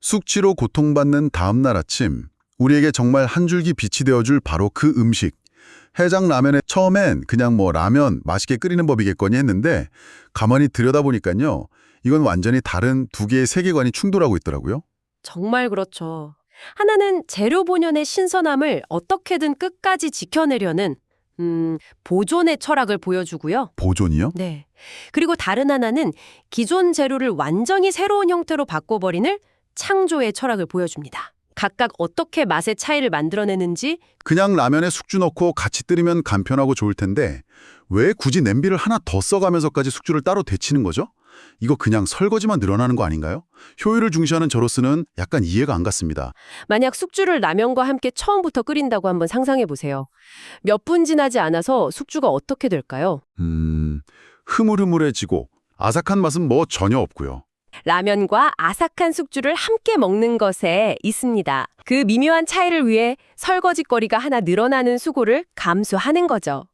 숙취로 고통받는 다음 날 아침, 우리에게 정말 한 줄기 빛이 되어줄 바로 그 음식. 해장 라면에 처음엔 그냥 뭐 라면 맛있게 끓이는 법이겠거니 했는데 가만히 들여다보니까요. 이건 완전히 다른 두 개의 세계관이 충돌하고 있더라고요. 정말 그렇죠. 하나는 재료 본연의 신선함을 어떻게든 끝까지 지켜내려는 음, 보존의 철학을 보여주고요. 보존이요? 네. 그리고 다른 하나는 기존 재료를 완전히 새로운 형태로 바꿔버리는 창조의 철학을 보여줍니다. 각각 어떻게 맛의 차이를 만들어내는지 그냥 라면에 숙주 넣고 같이 끓이면 간편하고 좋을 텐데 왜 굳이 냄비를 하나 더 써가면서까지 숙주를 따로 데치는 거죠? 이거 그냥 설거지만 늘어나는 거 아닌가요? 효율을 중시하는 저로서는 약간 이해가 안 갔습니다. 만약 숙주를 라면과 함께 처음부터 끓인다고 한번 상상해 보세요. 몇 분 지나지 않아서 숙주가 어떻게 될까요? 음, 흐물흐물해지고 아삭한 맛은 뭐 전혀 없고요. 라면과 아삭한 숙주를 함께 먹는 것에 있습니다. 그 미묘한 차이를 위해 설거지거리가 하나 늘어나는 수고를 감수하는 거죠.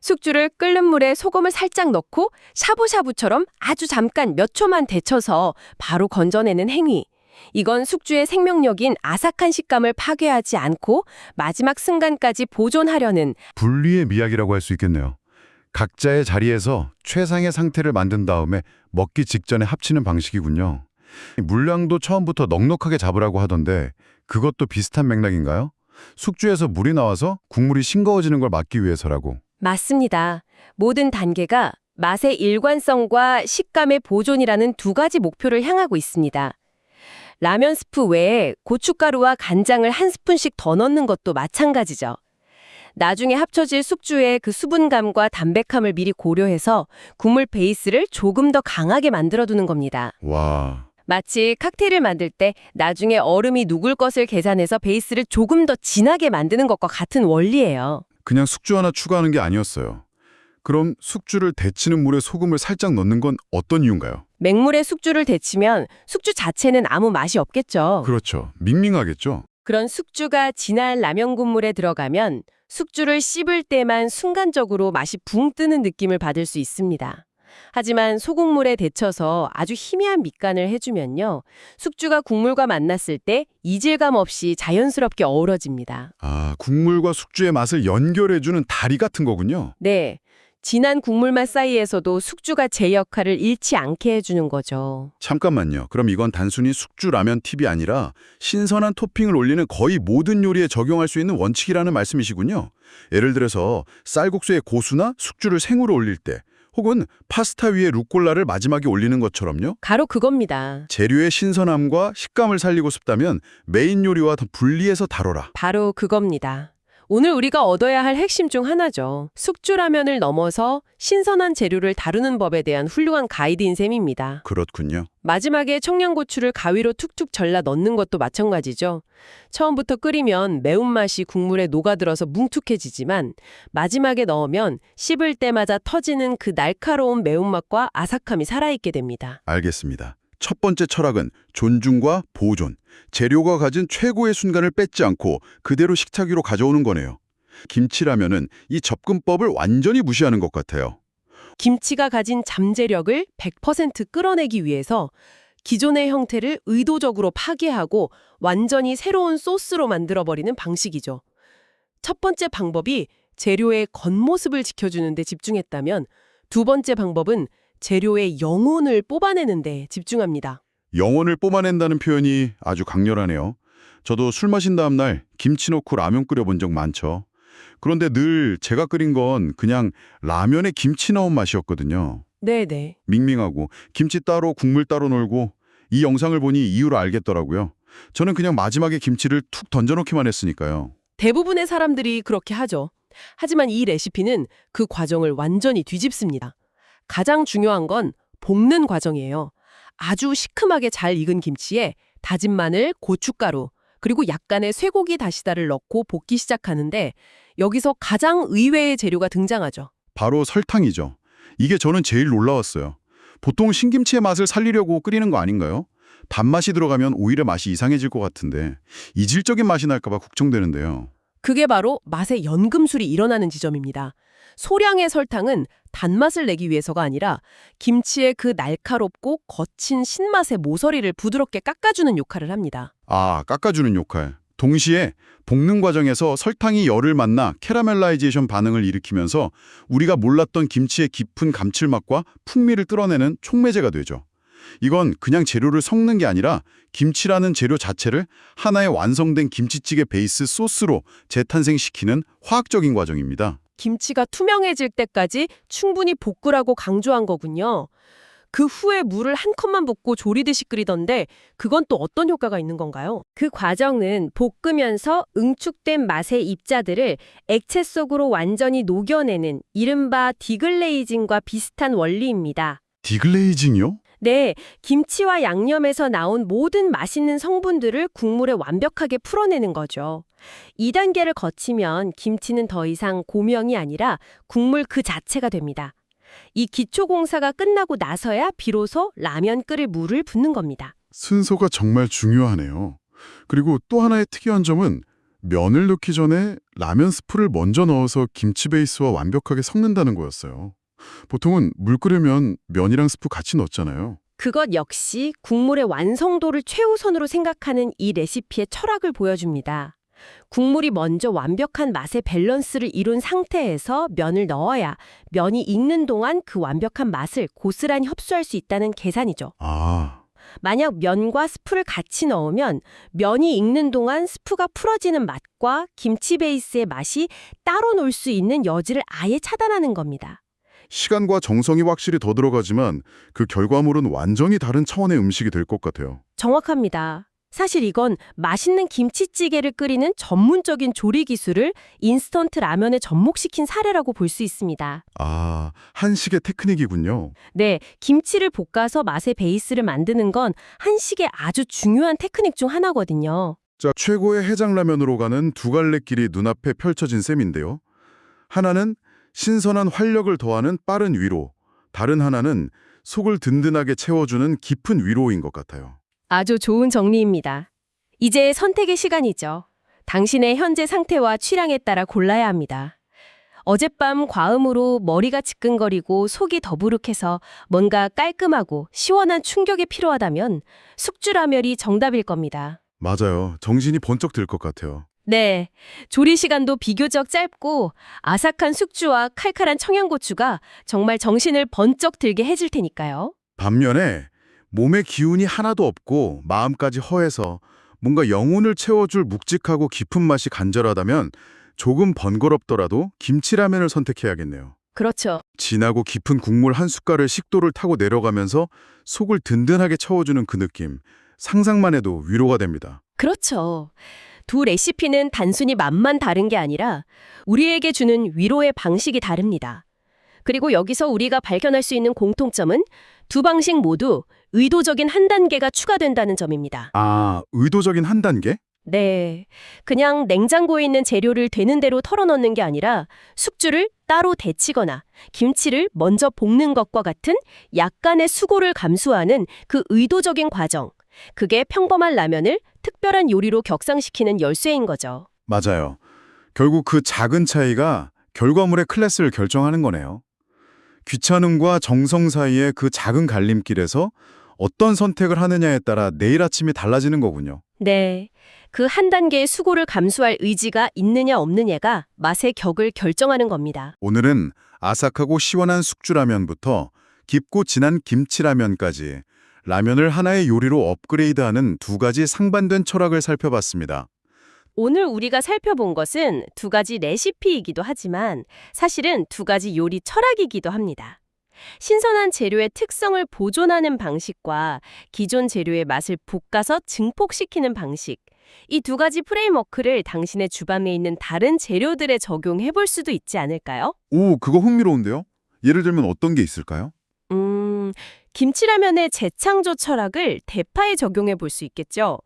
숙주를 끓는 물에 소금을 살짝 넣고 샤브샤브처럼 아주 잠깐 몇 초만 데쳐서 바로 건져내는 행위. 이건 숙주의 생명력인 아삭한 식감을 파괴하지 않고 마지막 순간까지 보존하려는 분리의 미학이라고 할 수 있겠네요. 각자의 자리에서 최상의 상태를 만든 다음에 먹기 직전에 합치는 방식이군요. 물량도 처음부터 넉넉하게 잡으라고 하던데 그것도 비슷한 맥락인가요? 숙주에서 물이 나와서 국물이 싱거워지는 걸 막기 위해서라고. 맞습니다. 모든 단계가 맛의 일관성과 식감의 보존이라는 두 가지 목표를 향하고 있습니다. 라면 스프 외에 고춧가루와 간장을 한 스푼씩 더 넣는 것도 마찬가지죠. 나중에 합쳐질 숙주의 그 수분감과 담백함을 미리 고려해서 국물 베이스를 조금 더 강하게 만들어두는 겁니다. 와, 마치 칵테일을 만들 때 나중에 얼음이 녹을 것을 계산해서 베이스를 조금 더 진하게 만드는 것과 같은 원리예요. 그냥 숙주 하나 추가하는 게 아니었어요. 그럼 숙주를 데치는 물에 소금을 살짝 넣는 건 어떤 이유인가요? 맹물에 숙주를 데치면 숙주 자체는 아무 맛이 없겠죠. 그렇죠. 밍밍하겠죠. 그런 숙주가 진한 라면 국물에 들어가면 숙주를 씹을 때만 순간적으로 맛이 붕 뜨는 느낌을 받을 수 있습니다. 하지만 소금물에 데쳐서 아주 희미한 밑간을 해주면요. 숙주가 국물과 만났을 때 이질감 없이 자연스럽게 어우러집니다. 아, 국물과 숙주의 맛을 연결해주는 다리 같은 거군요. 네. 진한 국물 맛 사이에서도 숙주가 제 역할을 잃지 않게 해주는 거죠. 잠깐만요. 그럼 이건 단순히 숙주 라면 팁이 아니라 신선한 토핑을 올리는 거의 모든 요리에 적용할 수 있는 원칙이라는 말씀이시군요. 예를 들어서 쌀국수에 고수나 숙주를 생으로 올릴 때 혹은 파스타 위에 루꼴라를 마지막에 올리는 것처럼요. 바로 그겁니다. 재료의 신선함과 식감을 살리고 싶다면 메인 요리와 더 분리해서 다뤄라. 바로 그겁니다. 오늘 우리가 얻어야 할 핵심 중 하나죠. 숙주라면을 넘어서 신선한 재료를 다루는 법에 대한 훌륭한 가이드인 셈입니다. 그렇군요. 마지막에 청양고추를 가위로 툭툭 잘라 넣는 것도 마찬가지죠. 처음부터 끓이면 매운맛이 국물에 녹아들어서 뭉툭해지지만 마지막에 넣으면 씹을 때마다 터지는 그 날카로운 매운맛과 아삭함이 살아있게 됩니다. 알겠습니다. 첫 번째 철학은 존중과 보존, 재료가 가진 최고의 순간을 뺏지 않고 그대로 식탁 위로 가져오는 거네요. 김치라면은 이 접근법을 완전히 무시하는 것 같아요. 김치가 가진 잠재력을 100% 끌어내기 위해서 기존의 형태를 의도적으로 파괴하고 완전히 새로운 소스로 만들어버리는 방식이죠. 첫 번째 방법이 재료의 겉모습을 지켜주는 데 집중했다면 두 번째 방법은 재료의 영혼을 뽑아내는 데 집중합니다. 영혼을 뽑아낸다는 표현이 아주 강렬하네요. 저도 술 마신 다음 날 김치 넣고 라면 끓여본 적 많죠. 그런데 늘 제가 끓인 건 그냥 라면에 김치 넣은 맛이었거든요. 네네. 밍밍하고 김치 따로 국물 따로 놀고 이 영상을 보니 이유를 알겠더라고요. 저는 그냥 마지막에 김치를 툭 던져놓기만 했으니까요. 대부분의 사람들이 그렇게 하죠. 하지만 이 레시피는 그 과정을 완전히 뒤집습니다. 가장 중요한 건 볶는 과정이에요. 아주 시큼하게 잘 익은 김치에 다진 마늘, 고춧가루, 그리고 약간의 쇠고기 다시다를 넣고 볶기 시작하는데 여기서 가장 의외의 재료가 등장하죠. 바로 설탕이죠. 이게 저는 제일 놀라웠어요. 보통 신김치의 맛을 살리려고 끓이는 거 아닌가요? 단맛이 들어가면 오히려 맛이 이상해질 것 같은데 이질적인 맛이 날까 봐 걱정되는데요. 그게 바로 맛의 연금술이 일어나는 지점입니다. 소량의 설탕은 단맛을 내기 위해서가 아니라 김치의 그 날카롭고 거친 신맛의 모서리를 부드럽게 깎아주는 역할을 합니다. 아, 깎아주는 역할. 동시에 볶는 과정에서 설탕이 열을 만나 캐러멜라이제이션 반응을 일으키면서 우리가 몰랐던 김치의 깊은 감칠맛과 풍미를 끌어내는 촉매제가 되죠. 이건 그냥 재료를 섞는 게 아니라 김치라는 재료 자체를 하나의 완성된 김치찌개 베이스 소스로 재탄생시키는 화학적인 과정입니다. 김치가 투명해질 때까지 충분히 볶으라고 강조한 거군요. 그 후에 물을 한 컵만 붓고 조리듯이 끓이던데 그건 또 어떤 효과가 있는 건가요? 그 과정은 볶으면서 응축된 맛의 입자들을 액체 속으로 완전히 녹여내는 이른바 디글레이징과 비슷한 원리입니다. 디글레이징이요? 네, 김치와 양념에서 나온 모든 맛있는 성분들을 국물에 완벽하게 풀어내는 거죠. 이 단계를 거치면 김치는 더 이상 고명이 아니라 국물 그 자체가 됩니다. 이 기초 공사가 끝나고 나서야 비로소 라면 끓일 물을 붓는 겁니다. 순서가 정말 중요하네요. 그리고 또 하나의 특이한 점은 면을 넣기 전에 라면 스프를 먼저 넣어서 김치 베이스와 완벽하게 섞는다는 거였어요. 보통은 물 끓이면 면이랑 스프 같이 넣잖아요. 그것 역시 국물의 완성도를 최우선으로 생각하는 이 레시피의 철학을 보여줍니다. 국물이 먼저 완벽한 맛의 밸런스를 이룬 상태에서 면을 넣어야 면이 익는 동안 그 완벽한 맛을 고스란히 흡수할 수 있다는 계산이죠. 아, 만약 면과 스프를 같이 넣으면 면이 익는 동안 스프가 풀어지는 맛과 김치 베이스의 맛이 따로 놀 수 있는 여지를 아예 차단하는 겁니다. 시간과 정성이 확실히 더 들어가지만 그 결과물은 완전히 다른 차원의 음식이 될 것 같아요. 정확합니다. 사실 이건 맛있는 김치찌개를 끓이는 전문적인 조리 기술을 인스턴트 라면에 접목시킨 사례라고 볼 수 있습니다. 아, 한식의 테크닉이군요. 네, 김치를 볶아서 맛의 베이스를 만드는 건 한식의 아주 중요한 테크닉 중 하나거든요. 자, 최고의 해장라면으로 가는 두 갈래 길이 눈앞에 펼쳐진 셈인데요. 하나는 신선한 활력을 더하는 빠른 위로, 다른 하나는 속을 든든하게 채워주는 깊은 위로인 것 같아요. 아주 좋은 정리입니다. 이제 선택의 시간이죠. 당신의 현재 상태와 취향에 따라 골라야 합니다. 어젯밤 과음으로 머리가 지끈거리고 속이 더부룩해서 뭔가 깔끔하고 시원한 충격이 필요하다면 숙주라면이 정답일 겁니다. 맞아요. 정신이 번쩍 들 것 같아요. 네, 조리 시간도 비교적 짧고 아삭한 숙주와 칼칼한 청양고추가 정말 정신을 번쩍 들게 해줄 테니까요. 반면에 몸에 기운이 하나도 없고 마음까지 허해서 뭔가 영혼을 채워줄 묵직하고 깊은 맛이 간절하다면 조금 번거롭더라도 김치라면을 선택해야겠네요. 그렇죠. 진하고 깊은 국물 한 숟갈을 식도를 타고 내려가면서 속을 든든하게 채워주는 그 느낌. 상상만 해도 위로가 됩니다. 그렇죠. 두 레시피는 단순히 맛만 다른 게 아니라 우리에게 주는 위로의 방식이 다릅니다. 그리고 여기서 우리가 발견할 수 있는 공통점은 두 방식 모두 의도적인 한 단계가 추가된다는 점입니다. 아, 의도적인 한 단계? 네. 그냥 냉장고에 있는 재료를 되는 대로 털어넣는 게 아니라 숙주를 따로 데치거나 김치를 먼저 볶는 것과 같은 약간의 수고를 감수하는 그 의도적인 과정. 그게 평범한 라면을 특별한 요리로 격상시키는 열쇠인 거죠. 맞아요. 결국 그 작은 차이가 결과물의 클래스를 결정하는 거네요. 귀찮음과 정성 사이의 그 작은 갈림길에서 어떤 선택을 하느냐에 따라 내일 아침이 달라지는 거군요. 네. 그 한 단계의 수고를 감수할 의지가 있느냐 없느냐가 맛의 격을 결정하는 겁니다. 오늘은 아삭하고 시원한 숙주라면부터 깊고 진한 김치라면까지 라면을 하나의 요리로 업그레이드하는 두 가지 상반된 철학을 살펴봤습니다. 오늘 우리가 살펴본 것은 두 가지 레시피이기도 하지만 사실은 두 가지 요리 철학이기도 합니다. 신선한 재료의 특성을 보존하는 방식과 기존 재료의 맛을 볶아서 증폭시키는 방식. 이 두 가지 프레임워크를 당신의 주방에 있는 다른 재료들에 적용해 볼 수도 있지 않을까요? 오, 그거 흥미로운데요? 예를 들면 어떤 게 있을까요? 음, 김치라면의 재창조 철학을 대파에 적용해 볼 수 있겠죠.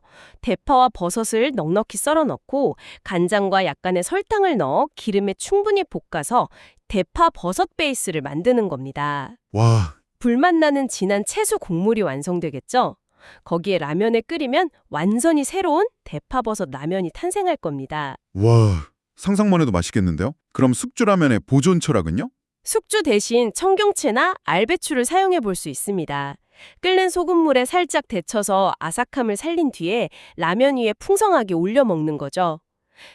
대파와 버섯을 넉넉히 썰어 넣고 간장과 약간의 설탕을 넣어 기름에 충분히 볶아서 대파 버섯 베이스를 만드는 겁니다. 와, 불맛 나는 진한 채소 국물이 완성되겠죠. 거기에 라면을 끓이면 완전히 새로운 대파 버섯 라면이 탄생할 겁니다. 와, 상상만 해도 맛있겠는데요? 그럼 숙주라면의 보존 철학은요? 숙주 대신 청경채나 알배추를 사용해 볼 수 있습니다. 끓는 소금물에 살짝 데쳐서 아삭함을 살린 뒤에 라면 위에 풍성하게 올려 먹는 거죠.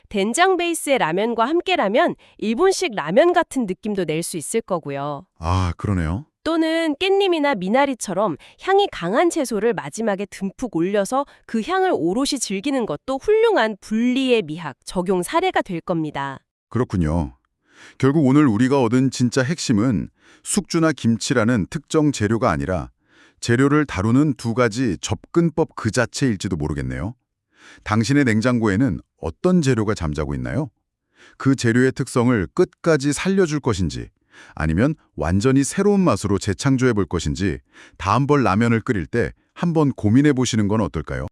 된장 베이스의 라면과 함께라면 일본식 라면 같은 느낌도 낼 수 있을 거고요. 아, 그러네요. 또는 깻잎이나 미나리처럼 향이 강한 채소를 마지막에 듬뿍 올려서 그 향을 오롯이 즐기는 것도 훌륭한 분리의 미학 적용 사례가 될 겁니다. 그렇군요. 결국 오늘 우리가 얻은 진짜 핵심은 숙주나 김치라는 특정 재료가 아니라 재료를 다루는 두 가지 접근법 그 자체일지도 모르겠네요. 당신의 냉장고에는 어떤 재료가 잠자고 있나요? 그 재료의 특성을 끝까지 살려줄 것인지 아니면 완전히 새로운 맛으로 재창조해 볼 것인지 다음번 라면을 끓일 때 한번 고민해 보시는 건 어떨까요?